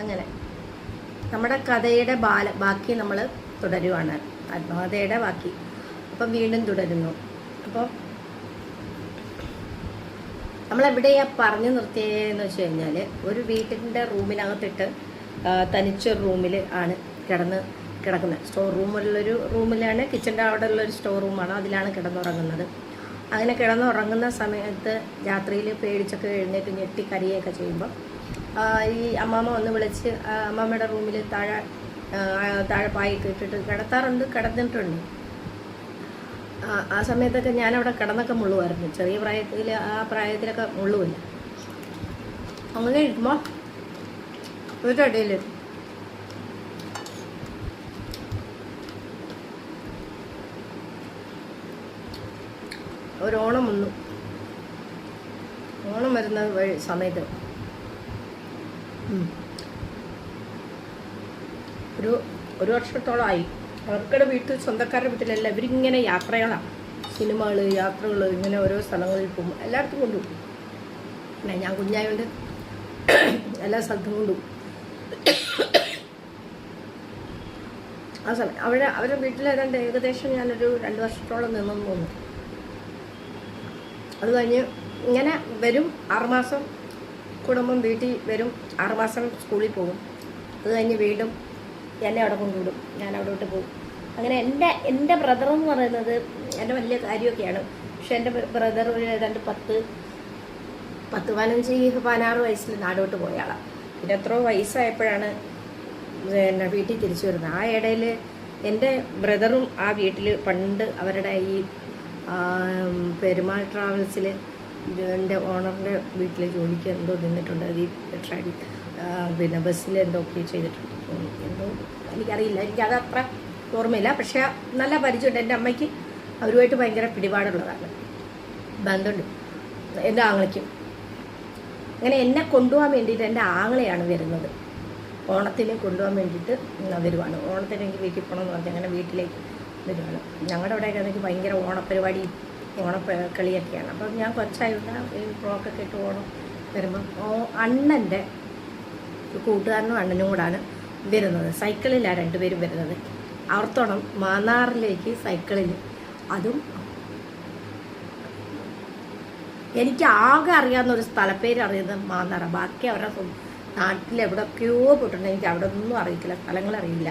അങ്ങനെ. നമ്മുടെ കഥയുടെ ബാല ബാക്കി നമ്മൾ തുടരുവാണ്. ആത്മകഥയുടെ ബാക്കി. അപ്പം വീണ്ടും തുടരുന്നു. അപ്പോൾ നമ്മളെവിടെയാണ് പറഞ്ഞു നിർത്തിയതെന്ന് വെച്ച് കഴിഞ്ഞാൽ ഒരു വീട്ടിന്റെ റൂമിനകത്തിട്ട് തനിച്ചൊരു റൂമിൽ ആണ് കിടന്ന് കിടക്കുന്നത്. സ്റ്റോർ റൂമിലുള്ളൊരു റൂമിലാണ് കിച്ചന്റെ അവിടെ ഉള്ളൊരു സ്റ്റോർ റൂമാണ് അതിലാണ് കിടന്നുറങ്ങുന്നത്. അങ്ങനെ കിടന്നുറങ്ങുന്ന സമയത്ത് രാത്രിയിൽ പേടിച്ചൊക്കെ എഴുന്നേറ്റ് ഞെട്ടി കറിയൊക്കെ ചെയ്യുമ്പോൾ ഈ അമ്മാമ്മ വന്ന് വിളിച്ച് അമ്മാമ്മയുടെ റൂമിൽ താഴെ താഴെ പായൊക്കെ ഇട്ടിട്ട് കിടത്താറുണ്ട് കിടന്നിട്ടുണ്ട്. ആ, സമയത്തൊക്കെ ഞാനവിടെ കിടന്നൊക്കെ മുള്ളുമായിരുന്നു ചെറിയ പ്രായത്തിൽ ആ പ്രായത്തിലൊക്കെ മുള്ളുമില്ല അങ്ങനെ ഇരിക്കുമ്പോൾ ഒരു ഇടയിൽ ഒരു ഓണം വന്നു. ഓണം വരുന്ന വഴി സമയത്ത്. ഒരു ഒരു വർഷത്തോളമായി അവർക്കടെ വീട്ടിൽ സ്വന്തക്കാരുടെ വീട്ടിലല്ല ഇവരിങ്ങനെ യാത്രകളാണ് സിനിമകൾ യാത്രകൾ ഇങ്ങനെ ഓരോ സ്ഥലങ്ങളിൽ പോകും. എല്ലായിടത്തും കൊണ്ടുപോകും. പിന്നെ ഞാൻ കുഞ്ഞായോണ്ട് എല്ലാ സ്ഥലത്തും കൊണ്ടുപോകും. ആ സമയം അവിടെ അവരുടെ വീട്ടിലേതാണ്ട് ഏകദേശം ഞാനൊരു രണ്ട് വർഷത്തോളം നിന്നെന്ന് തോന്നുന്നു അത് കഴിഞ്ഞ് ഇങ്ങനെ വരും. ആറുമാസം കുടുംബം വീട്ടിൽ വരും ആറുമാസം സ്കൂളിൽ പോകും. അത് കഴിഞ്ഞ് വീണ്ടും എന്നെ അവിടെ കൊണ്ടുവിടും. ഞാൻ അവിടെ വിട്ട് പോകും. അങ്ങനെ എന്റെ എന്റെ ബ്രദർ എന്ന് പറയുന്നത് എന്റെ വലിയ കാര്യമൊക്കെയാണ്. പക്ഷെ എന്റെ ബ്രദർ ഒരു ഏതാണ്ട് പത്ത് പത്ത് പതിനഞ്ച് പതിനാറ് വയസ്സിൽ നാടോട്ട് പോയ ആളാണ് പിന്നെ എത്രയോ വയസ്സായപ്പോഴാണ് പിന്നെ വീട്ടിൽ തിരിച്ചു വരുന്നത്. ആ ഇടയിൽ എന്റെ ബ്രദറും ആ വീട്ടിൽ പണ്ട് അവരുടെ ഈ പെരുമാൾ ട്രാവൽസിൽ എന്റെ ഓണറിന്റെ വീട്ടിൽ ജോലിക്ക് എന്തോ നിന്നിട്ടുണ്ട്. അത് ഈ ട്രെയിൻ പിന്നെ ബസ്സിൽ എന്തൊക്കെ ചെയ്തിട്ടുണ്ട്. എന്തോ എനിക്കറിയില്ല. എനിക്കത് അത്ര ഓർമ്മയില്ല. പക്ഷേ നല്ല പരിചയമുണ്ട്. എന്റെ അമ്മയ്ക്ക് അവരുമായിട്ട് ഭയങ്കര പിടിപാടുള്ളതാണ്. ബന്ധമുണ്ട് എന്റെ ആങ്ങളയ്ക്കും. അങ്ങനെ എന്നെ കൊണ്ടുപോകാൻ വേണ്ടിയിട്ട് എന്റെ ആങ്ങളെയാണ് വരുന്നത്. ഓണത്തിനെ കൊണ്ടുപോകാൻ വേണ്ടിയിട്ട് വരുവാണ്. ഓണത്തിന് എനിക്ക് വീട്ടിൽ പോകണമെന്ന് പറഞ്ഞാൽ അങ്ങനെ വീട്ടിലേക്ക് വരുവാണ്. ഞങ്ങളുടെ അവിടെയൊക്കെ എനിക്ക് ഭയങ്കര ഓണപ്പരിപാടി ഓണക്കളിയൊക്കെയാണ് അപ്പം ഞാൻ കൊച്ചായതുകൊണ്ട് ഈ ഫ്രോക്കൊക്കെ ഇട്ട് ഓണം വരുമ്പം ഓ അണ്ണന്റെ കൂട്ടുകാരനും അണ്ണനും കൂടാണ് വരുന്നത്. സൈക്കിളിലാണ് രണ്ടുപേരും വരുന്നത്. അവർത്തോണം മാന്നാറിലേക്ക് സൈക്കിളിൽ അതും എനിക്ക് ആകെ അറിയാവുന്ന ഒരു സ്ഥലപ്പേര് അറിയുന്നത് മാന്നാറ. ബാക്കി അവരുടെ നാട്ടിൽ എവിടെയൊക്കെയോ പോയിട്ടുണ്ട്. എനിക്ക് അവിടെ ഒന്നും അറിയിക്കില്ല സ്ഥലങ്ങൾ അറിയില്ല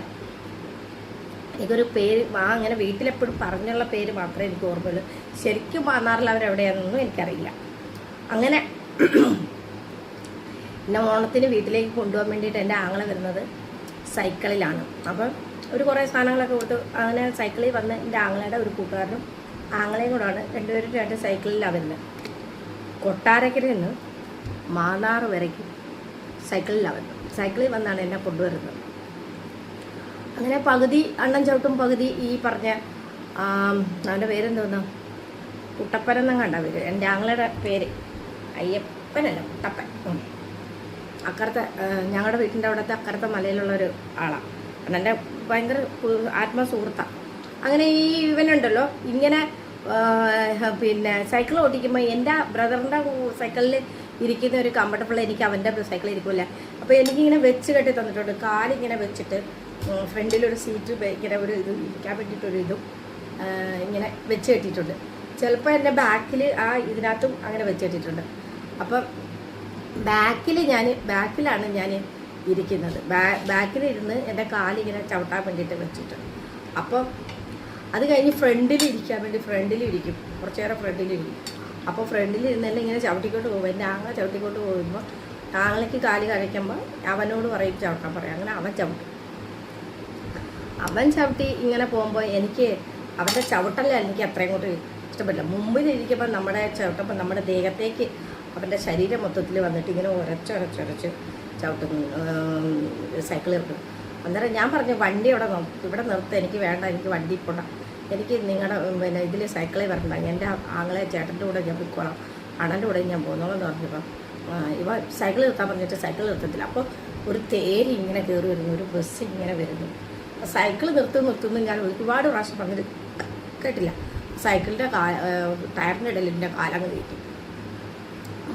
എനിക്കൊരു പേര് ആ അങ്ങനെ വീട്ടിലെപ്പോഴും പറഞ്ഞുള്ള പേര് മാത്രമേ എനിക്ക് ഓർമ്മയുള്ളൂ. ശരിക്കും മാന്നാറിൽ അവരെവിടെയാണെന്നൊന്നും എനിക്കറിയില്ല. അങ്ങനെ എന്നെ ഓണത്തിന് വീട്ടിലേക്ക് കൊണ്ടുപോകാൻ വേണ്ടിയിട്ട് എന്റെ ആങ്ങളെ വരുന്നത് സൈക്കിളിലാണ്. അപ്പം ഒരു കുറേ സാധനങ്ങളൊക്കെ കൊടുത്ത് അങ്ങനെ സൈക്കിളിൽ വന്ന് എന്റെ ആങ്ങളയുടെ ഒരു കൂട്ടുകാരനും ആങ്ങളെയും കൂടാണ് രണ്ടുപേരും രണ്ട് സൈക്കിളിലാണ് വരുന്നത്. കൊട്ടാരക്കരയിൽ നിന്ന് മാന്നാർ വരയ്ക്കും സൈക്കിളിലാണ് വരുന്നത്. സൈക്കിളിൽ വന്നാണ് എന്നെ കൊണ്ടുവരുന്നത്. അങ്ങനെ പകുതി അണ്ണൻ ചവിട്ടും പകുതി ഈ പറഞ്ഞ അവന്റെ പേരെന്തോന്നു കുട്ടപ്പനെന്നും കണ്ട പേര് എന്റെ ആങ്ങളുടെ പേര്. അയ്യപ്പനല്ല കുട്ടപ്പൻ. അക്കറത്തെ ഞങ്ങളുടെ വീട്ടിന്റെ അവിടുത്തെ അക്കരത്തെ മലയിലുള്ളൊരു ആളാണ് അണ്ണന്റെ ഭയങ്കര ആത്മസുഹൃത്താണ് അങ്ങനെ ഈ ഇവനുണ്ടല്ലോ ഇങ്ങനെ പിന്നെ സൈക്കിൾ ഓടിക്കുമ്പോൾ എന്റെ ബ്രദറിന്റെ സൈക്കിളിൽ ഇരിക്കുന്ന ഒരു കംഫർട്ടബിൾ എനിക്ക് അവന്റെ സൈക്കിൾ ഇരിക്കില്ല അപ്പോൾ എനിക്കിങ്ങനെ വെച്ച് കെട്ടി തന്നിട്ടുണ്ട്. കാലിങ്ങനെ വെച്ചിട്ട് ഫ്രണ്ടിലൊരു സീറ്റ് ഭയങ്കര ഒരു ഇത് ഇരിക്കാൻ വേണ്ടിയിട്ടൊരു ഇതും ഇങ്ങനെ വെച്ച് കെട്ടിയിട്ടുണ്ട്. ചിലപ്പോൾ എന്റെ ബാക്കിൽ ആ ഇതിനകത്തും അങ്ങനെ വെച്ച് കെട്ടിയിട്ടുണ്ട്. അപ്പം ബാക്കിൽ ഞാൻ ബാക്കിലാണ് ഞാൻ ഇരിക്കുന്നത്. ബാ ബാക്കിലിരുന്ന് എന്റെ കാലിങ്ങനെ ചവിട്ടാൻ വേണ്ടിയിട്ട് വെച്ചിട്ട് അപ്പം അത് കഴിഞ്ഞ് ഫ്രണ്ടിൽ ഇരിക്കാൻ വേണ്ടി ഫ്രണ്ടിൽ ഇരിക്കും. കുറച്ചേറെ ഫ്രണ്ടിൽ ഇരിക്കും. അപ്പോൾ ഫ്രണ്ടിൽ ഇരുന്ന് എന്നെ ഇങ്ങനെ ചവിട്ടിക്കൊണ്ട് പോകും. എന്റെ ആങ്ങളെ ചവിട്ടിക്കൊണ്ട് പോകുമ്പോൾ ആങ്ങളയ്ക്ക് കാൽ കഴിക്കുമ്പോൾ അവനോട് പറയും ചവിട്ടാൻ പറയും. അങ്ങനെ അവൻ ചവിട്ടും. അവൻ ചവിട്ടി ഇങ്ങനെ പോകുമ്പോൾ എനിക്ക് അവന്റെ ചവിട്ടല്ല എനിക്ക് അത്രയും കൂടി ഇഷ്ടപ്പെട്ടില്ല മുമ്പിലിരിക്കുമ്പോൾ നമ്മുടെ ചവിട്ടുമ്പോൾ നമ്മുടെ ദേഹത്തേക്ക് അവന്റെ ശരീരം മൊത്തത്തിൽ വന്നിട്ട് ഇങ്ങനെ ഉരച്ചുരച്ചുരച്ച് ചവിട്ടുന്നു. സൈക്കിൾ ഇറക്കും അന്നേരം ഞാൻ പറഞ്ഞു വണ്ടി നോക്കും ഇവിടെ നിർത്ത്. എനിക്ക് വേണ്ട എനിക്ക് വണ്ടി പോണ്ട എനിക്ക് നിങ്ങളുടെ പിന്നെ ഇതിൽ സൈക്കിളിൽ വരണ്ട. എന്റെ ആങ്ങളെ ചേട്ടന്റെ കൂടെ ഞാൻ പോയിക്കോളാം. അണന്റെ കൂടെ ഞാൻ പോകുന്നോളെന്ന് പറഞ്ഞപ്പോൾ ഇവ സൈക്കിൾ നിർത്താൻ പറഞ്ഞിട്ട് സൈക്കിൾ നിർത്തത്തില്ല. അപ്പോൾ ഒരു തേരി ഇങ്ങനെ കയറി വരുന്നു. ഒരു ബസ് ഇങ്ങനെ വരുന്നു. സൈക്കിൾ നിർത്തി നിർത്തുന്നു ഞാൻ ഒരുപാട് പ്രാവശ്യം പറഞ്ഞത് കേട്ടില്ല. സൈക്കിളിന്റെ കാ ടയറിന്റെ ഇടയിൽ എന്റെ കാലങ്ങ് കയറ്റി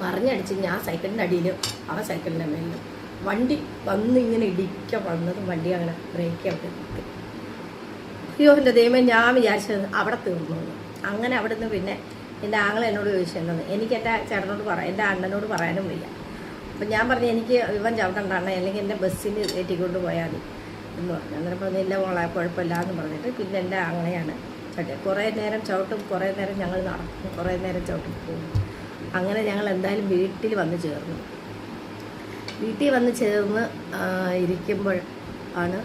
മറിഞ്ഞടിച്ച് ഞാൻ സൈക്കിളിന്റെ അടിയിൽ അവ സൈക്കിളിന്റെ മേലിലും. വണ്ടി വന്ന് ഇങ്ങനെ ഇടിക്ക വന്നതും വണ്ടി അങ്ങനെ ബ്രേക്ക് അവിടെ അയ്യോ എന്റെ ദൈവം ഞാൻ വിചാരിച്ചത് അവിടെ തീർന്നു അങ്ങനെ അവിടെ നിന്ന് പിന്നെ എന്റെ ആങ്ങൾ എന്നോട് ചോദിച്ചു എന്നത് എനിക്ക് എന്റെ ചേട്ടനോട് പറയാം എന്റെ അണ്ണനോട് പറയാനും വയ്യ. അപ്പം ഞാൻ പറഞ്ഞു എനിക്ക് ഇവൻ ചവിട്ടണ്ട അണ്ണ അല്ലെങ്കിൽ എന്റെ ബസ്സിന് കയറ്റിക്കൊണ്ട് പോയാൽ മതി. എന്ന് പറഞ്ഞു. അന്നേരം പറഞ്ഞു ഇല്ല മോളെ കുഴപ്പമില്ല എന്ന് പറഞ്ഞിട്ട് പിന്നെ എന്റെ അങ്ങനെയാണ് ചട്ടി. കുറേ നേരം ചവിട്ടും കുറേ നേരം ഞങ്ങൾ നടക്കും കുറേ നേരം ചവിട്ടും പോകും. അങ്ങനെ ഞങ്ങൾ എന്തായാലും വീട്ടിൽ വന്ന് ചേർന്നു. വീട്ടിൽ വന്ന് ചേർന്ന് ഇരിക്കുമ്പോൾ ആണ്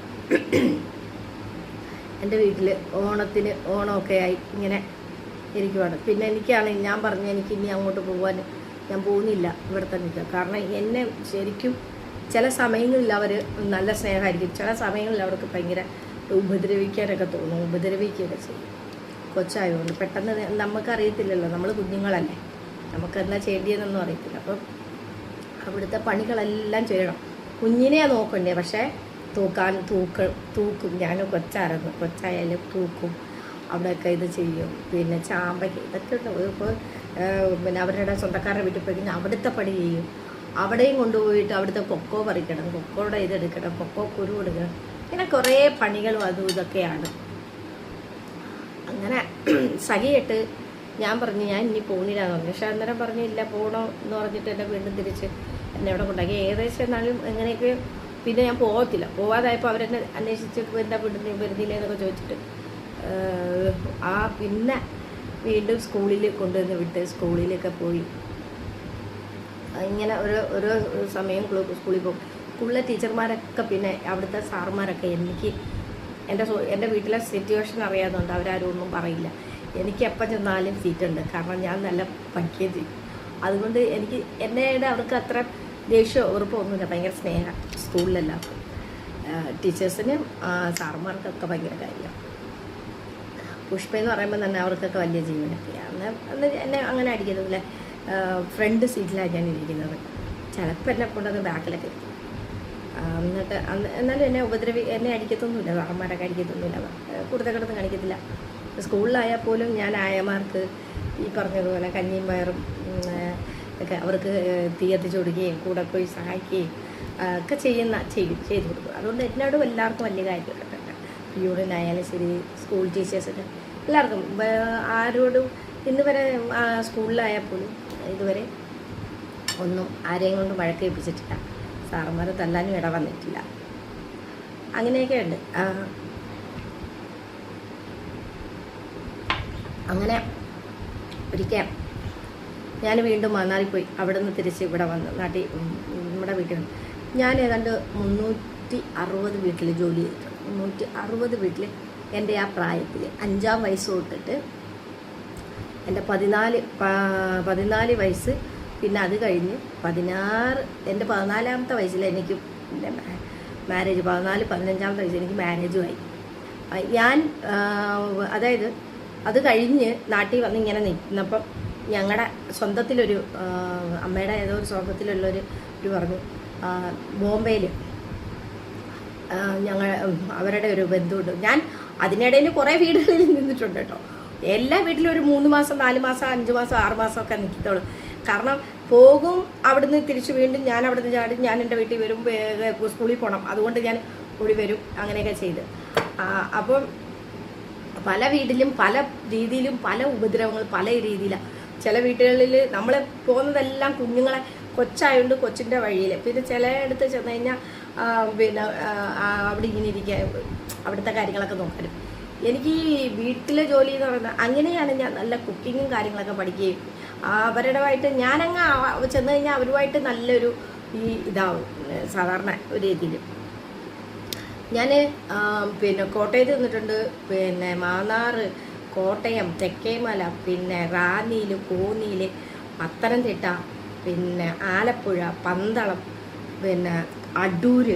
എന്റെ വീട്ടിൽ ഓണത്തിന് ഓണമൊക്കെ ആയി ഇങ്ങനെ ഇരിക്കുവാണ്. പിന്നെ എനിക്കാണ് ഞാൻ പറഞ്ഞു എനിക്ക് ഇനി അങ്ങോട്ട് പോകാൻ ഞാൻ പോകുന്നില്ല ഇവിടെ തന്നെ കാരണം എന്നെ ശരിക്കും ചില സമയങ്ങളിൽ അവർ നല്ല സ്നേഹമായിരിക്കും. ചില സമയങ്ങളിൽ അവർക്ക് ഭയങ്കര ഉപദ്രവിക്കാനൊക്കെ തോന്നും. ഉപദ്രവിക്കുകയൊക്കെ ചെയ്യും. കൊച്ചായതുകൊണ്ട് പെട്ടെന്ന് നമുക്കറിയത്തില്ലല്ലോ. നമ്മൾ കുഞ്ഞുങ്ങളല്ലേ. നമുക്ക് എന്താ ചെയ്യേണ്ടതെന്നൊന്നും അറിയത്തില്ല. അപ്പം അവിടുത്തെ പണികളെല്ലാം ചെയ്യണം. കുഞ്ഞിനെ നോക്കണ്ടേ? പക്ഷേ തൂക്കാൻ തൂക്ക് തൂക്കും. ഞാൻ കൊച്ചായിരുന്നു. കൊച്ചായാലും തൂക്കും. അവിടെയൊക്കെ ഇത് ചെയ്യും. പിന്നെ ചാമ്പയ്ക്ക് ഇതൊക്കെ. ഇപ്പോൾ പിന്നെ അവരുടെ സ്വന്തക്കാരുടെ വീട്ടിൽ പോയി കഴിഞ്ഞാൽ അവിടുത്തെ പണി ചെയ്യും. അവിടെയും കൊണ്ടുപോയിട്ട് അവിടുത്തെ കൊക്കോ പറിക്കണം കൊക്കോയുടെ ഇതെടുക്കണം കൊക്കോ കുരു എടുക്കണം. ഇങ്ങനെ കുറേ പണികളും അതും ഇതൊക്കെയാണ്. അങ്ങനെ സഹിയിട്ട് ഞാൻ പറഞ്ഞു ഞാൻ ഇനി പോകുന്നില്ലാന്ന് പറഞ്ഞു. പക്ഷെ അന്നേരം പറഞ്ഞു ഇല്ല പോകണോ എന്ന് പറഞ്ഞിട്ട് എന്നെ വീണ്ടും തിരിച്ച് എന്നെ അവിടെ കൊണ്ടാക്കി ഏകദേശം എന്നാലും എങ്ങനെയൊക്കെ പിന്നെ ഞാൻ പോകത്തില്ല പോവാതായപ്പോൾ അവരെന്നെ അന്വേഷിച്ചിട്ട് എന്താ വിടുന്ന വരുന്നില്ല എന്നൊക്കെ ചോദിച്ചിട്ട് ആ പിന്നെ വീണ്ടും സ്കൂളിൽ കൊണ്ടുവന്ന് വിട്ട് സ്കൂളിലൊക്കെ പോയി. ഇങ്ങനെ ഒരു ഒരു സമയം സ്കൂളിൽ പോകും. സ്കൂളിലെ ടീച്ചർമാരൊക്കെ പിന്നെ അവിടുത്തെ സാറുമാരൊക്കെ എനിക്ക് എന്റെ എന്റെ വീട്ടിലെ സിറ്റുവേഷൻ അറിയാതുകൊണ്ട് അവരാരും ഒന്നും പറയില്ല. എനിക്ക് എപ്പം ചെന്നാലും സീറ്റുണ്ട്. കാരണം ഞാൻ നല്ല പഠിക്കുകയും ചെയ്യും അതുകൊണ്ട് എനിക്ക് എന്നയുടെ അവർക്ക് അത്ര ദേഷ്യമോ ഉറപ്പോ ഒന്നുമില്ല. ഭയങ്കര സ്നേഹം സ്കൂളിലെല്ലാവർക്കും. ടീച്ചേഴ്സിനും സാറുമാർക്കൊക്കെ ഭയങ്കര കാര്യം. പുഷ്പ എന്ന് പറയുമ്പോൾ തന്നെ അവർക്കൊക്കെ വലിയ ജീവനൊക്കെയാണ്. എന്നെ അങ്ങനെ അടിക്കുന്നില്ല ഫ്രണ്ട് സീറ്റിലാണ് ഞാൻ ഇരിക്കുന്നത്. ചിലപ്പോൾ എന്നെ കൊണ്ടത് ബാക്കിലൊക്കെ ഇരിക്കും. എന്നിട്ട് എന്നാലും എന്നെ ഉപദ്രവി എന്നെ അടിക്കത്തൊന്നുമില്ല. സാറന്മാരൊക്കെ അടിക്കത്തൊന്നുമില്ല. കൂടുതൽ കിടന്ന് കാണിക്കത്തില്ല. സ്കൂളിലായാൽ പോലും ഞാൻ ആയമാർക്ക് ഈ പറഞ്ഞതുപോലെ കഞ്ഞിയും പയറും ഒക്കെ അവർക്ക് തീ കത്തിച്ച് കൊടുക്കുകയും കൂടെ പോയി സഹായിക്കുകയും ഒക്കെ ചെയ്യുന്ന ചെയ്യും ചെയ്തു കൊടുക്കും. അതുകൊണ്ട് എന്നോടും എല്ലാവർക്കും വലിയ കാര്യമൊക്കെ യൂണിയനായാലും ശരി സ്കൂൾ ടീച്ചേഴ്സൊക്കെ എല്ലാവർക്കും ആരോടും ഇന്ന് വരെ സ്കൂളിലായാൽ പോലും ഇതുവരെ ഒന്നും ആരെയും കൊണ്ട് വഴക്ക് ഏൽപ്പിച്ചിട്ടില്ല. സാറന്മാരെ തല്ലാനും ഇട വന്നിട്ടില്ല. അങ്ങനെയൊക്കെ ഉണ്ട്. അങ്ങനെ ഒരിക്കൽ ഞാൻ വീണ്ടും മണ്ണാറി പോയി അവിടെ നിന്ന് തിരിച്ച് ഇവിടെ വന്ന് നാട്ടിൽ നമ്മുടെ വീട്ടിൽ ഞാൻ ഏതാണ്ട് മുന്നൂറ്റി അറുപത് വീട്ടിൽ ജോലി ചെയ്തിട്ടുണ്ട്. മുന്നൂറ്റി അറുപത് വീട്ടിൽ എന്റെ ആ പ്രായത്തിൽ അഞ്ചാം വയസ്സ് തൊട്ടിട്ട് എന്റെ പതിനാല് പതിനാല് വയസ്സ്. പിന്നെ അത് കഴിഞ്ഞ് പതിനാറ് എന്റെ പതിനാലാമത്തെ വയസ്സിൽ എനിക്ക് എന്റെ മാരേജ് പതിനാല് പതിനഞ്ചാമത്തെ വയസ്സിൽ എനിക്ക് മാരേജും ആയി. ഞാൻ അതായത് അത് കഴിഞ്ഞ് നാട്ടിൽ വന്ന് ഇങ്ങനെ നിൽക്കുന്നപ്പം ഞങ്ങളുടെ സ്വന്തത്തിലൊരു അമ്മയുടെ ഏതോ ഒരു സ്വന്തത്തിലുള്ളൊരു ഒരു പറഞ്ഞു ബോംബെയിൽ ഞങ്ങൾ അവരുടെ ഒരു ബന്ധുണ്ട്. ഞാൻ അതിനിടയിൽ കുറേ വീടുകളിൽ നിന്നിട്ടുണ്ട് കേട്ടോ. എല്ലാ വീട്ടിലും ഒരു മൂന്ന് മാസം നാല് മാസം അഞ്ച് മാസം ആറ് മാസം ഒക്കെ നിൽക്കത്തുള്ളൂ കാരണം പോകും അവിടുന്ന് തിരിച്ച് വീണ്ടും ഞാൻ അവിടുന്ന് ചാടി ഞാൻ എന്റെ വീട്ടിൽ വരും സ്കൂളിൽ പോകണം അതുകൊണ്ട് ഞാൻ ഓടി വരും അങ്ങനെയൊക്കെ ചെയ്ത്. അപ്പം പല വീട്ടിലും പല രീതിയിലും പല ഉപദ്രവങ്ങൾ പല രീതിയിലാണ് ചില വീട്ടുകളിൽ നമ്മൾ പോകുന്നതെല്ലാം കുഞ്ഞുങ്ങളെ കൊച്ചായതുകൊണ്ട് കൊച്ചിന്റെ വഴിയിൽ പിന്നെ ചിലയിടത്ത് ചെന്ന് കഴിഞ്ഞാൽ പിന്നെ അവിടെ ഇങ്ങനെ ഇരിക്കുക അവിടുത്തെ കാര്യങ്ങളൊക്കെ നോക്കാനും. എനിക്ക് ഈ വീട്ടിലെ ജോലി എന്ന് പറയുന്നത് അങ്ങനെയാണ് ഞാൻ നല്ല കുക്കിങ്ങും കാര്യങ്ങളൊക്കെ പഠിക്കുകയും ആ, അവരുടെമായിട്ട് ഞാനങ്ങ് ചെന്ന് കഴിഞ്ഞാൽ അവരുമായിട്ട് നല്ലൊരു ഈ ഇതാവും സാധാരണ ഒരു ഇതിൽ ഞാൻ പിന്നെ കോട്ടയത്ത് നിന്നിട്ടുണ്ട് പിന്നെ മാന്നാറ് കോട്ടയം തെക്കേമല പിന്നെ റാന്നിയിൽ കോന്നിയിൽ പത്തനംതിട്ട പിന്നെ ആലപ്പുഴ പന്തളം പിന്നെ അടൂർ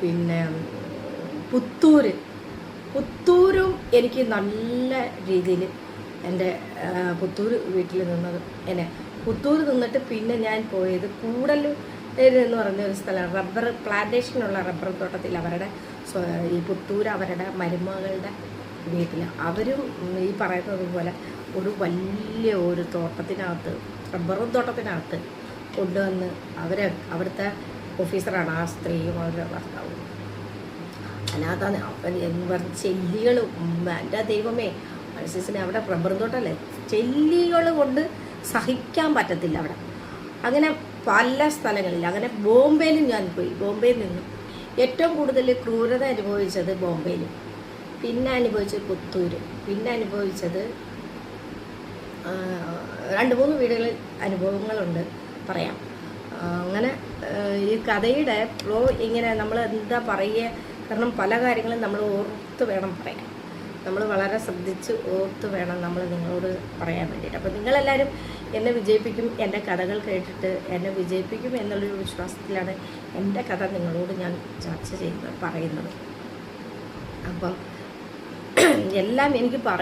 പിന്നെ പുത്തൂര് പുത്തൂരും എനിക്ക് നല്ല രീതിയിൽ എന്റെ പുത്തൂർ വീട്ടിൽ നിന്നത് എന്നെ. പുത്തൂർ നിന്നിട്ട് പിന്നെ ഞാൻ പോയത് കൂടല്ലൂർ എന്ന് പറഞ്ഞ ഒരു സ്ഥലമാണ്. റബ്ബർ പ്ലാന്റേഷനുള്ള റബ്ബർ തോട്ടത്തിൽ അവരുടെ ഈ പുത്തൂർ അവരുടെ മരുമകളുടെ വീട്ടിൽ അവരും ഈ പറയുന്നത് പോലെ ഒരു വലിയ ഒരു തോട്ടത്തിനകത്ത് റബ്ബറും തോട്ടത്തിനകത്ത് കൊണ്ടുവന്ന് അവരെ അവിടുത്തെ ഓഫീസറാണ് ആ സ്ത്രീയും അവരുടെ ഭർത്താവും. അതിനകത്താണ് ചെല്ലികൾ എന്റെ ദൈവമേ മനുഷ്യസിനെ അവിടെ തോട്ടല്ലേ ചെല്ലികൾ കൊണ്ട് സഹിക്കാൻ പറ്റത്തില്ല അവിടെ. അങ്ങനെ പല സ്ഥലങ്ങളിൽ അങ്ങനെ ബോംബെയിലും ഞാൻ പോയി. ബോംബെയിൽ നിന്ന് ഏറ്റവും കൂടുതൽ ക്രൂരത അനുഭവിച്ചത് ബോംബെയിലും. പിന്നെ അനുഭവിച്ചത് പുത്തൂര്. പിന്നെ അനുഭവിച്ചത് രണ്ട് മൂന്ന് വീടുകളിൽ അനുഭവങ്ങളുണ്ട് പറയാം. അങ്ങനെ ഈ കഥയുടെ ഫ്ലോ ഇങ്ങനെ നമ്മൾ എന്താ പറയുക കാരണം പല കാര്യങ്ങളും നമ്മൾ ഓർത്ത് വേണം പറയാൻ. നമ്മൾ വളരെ ശ്രദ്ധിച്ച് ഓർത്ത് വേണം നമ്മൾ നിങ്ങളോട് പറയാൻ വേണ്ടിയിട്ട്. അപ്പോൾ നിങ്ങളെല്ലാവരും എന്നെ വിജയിപ്പിക്കും എന്റെ കഥകൾ കേട്ടിട്ട് എന്നെ വിജയിപ്പിക്കും എന്നുള്ളൊരു വിശ്വാസത്തിലാണ് എന്റെ കഥ നിങ്ങളോട് ഞാൻ ചർച്ച ചെയ്യുന്നത് പറയുന്നത്. അപ്പം എല്ലാം എനിക്ക് പറ